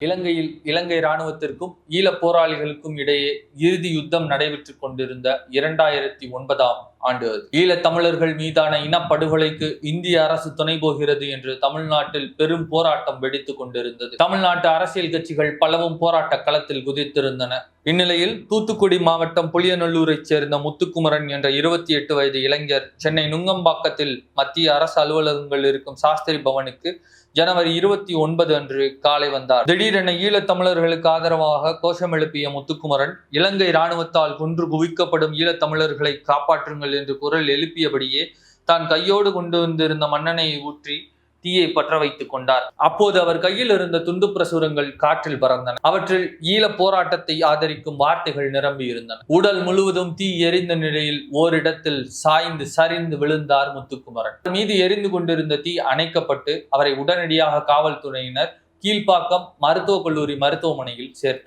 இலங்கையில் இலங்கை இராணுவத்திற்கும் ஈழப் போராளிகளுக்கும் இடையே இறுதி யுத்தம் நடைபெற்றுக் கொண்டிருந்த இரண்டாயிரத்தி ஒன்பதாம் ஆண்டு ஈழத்தமிழர்கள் தமிழர்கள் மீதான இனப்படுகொலைக்கு இந்திய அரசு துணை போகிறது என்று தமிழ்நாட்டில் பெரும் போராட்டம் வெடித்துக் கொண்டிருந்தது. தமிழ்நாட்டு அரசியல் கட்சிகள் பலவும் போராட்ட களத்தில் குதித்திருந்தன. இந்நிலையில் தூத்துக்குடி மாவட்டம் புளியநல்லூரைச் சேர்ந்த முத்துக்குமரன் என்ற இருபத்தி எட்டு வயது இளைஞர் சென்னை நுங்கம்பாக்கத்தில் மத்திய அரசு அலுவலகங்கள் இருக்கும் சாஸ்திரி பவனுக்கு ஜனவரி இருபத்தி ஒன்பது அன்று காலை வந்தார். திடீரென ஈழத்தமிழர்களுக்கு ஆதரவாக கோஷம் எழுப்பிய முத்துக்குமரன் இலங்கை இராணுவத்தால் கொன்று குவிக்கப்படும் ஈழத்தமிழர்களை காப்பாற்றுங்கள் காப்பாற்றுங்கள் என்று குரல் எழுப்பியபடியே தான் கையோடு கொண்டு வந்திருந்த மன்னனை ஊற்றி தீயை பற்ற வைத்துக் கொண்டார். அப்போது அவர் கையில் இருந்த துண்டு பிரசுரங்கள் காற்றில் பறந்தன. அவற்றில் ஈழ போராட்டத்தை ஆதரிக்கும் வார்த்தைகள் நிரம்பி இருந்தன. உடல் முழுவதும் தீ எரிந்த நிலையில் ஓரிடத்தில் சாய்ந்து சரிந்து விழுந்தார் முத்துக்குமரன். மீது எரிந்து கொண்டிருந்த தீ அணைக்கப்பட்டு அவரை உடனடியாக காவல்துறையினர் கீழ்ப்பாக்கம் மருத்துவக் கல்லூரி மருத்துவமனையில் சேர்த்தனர்.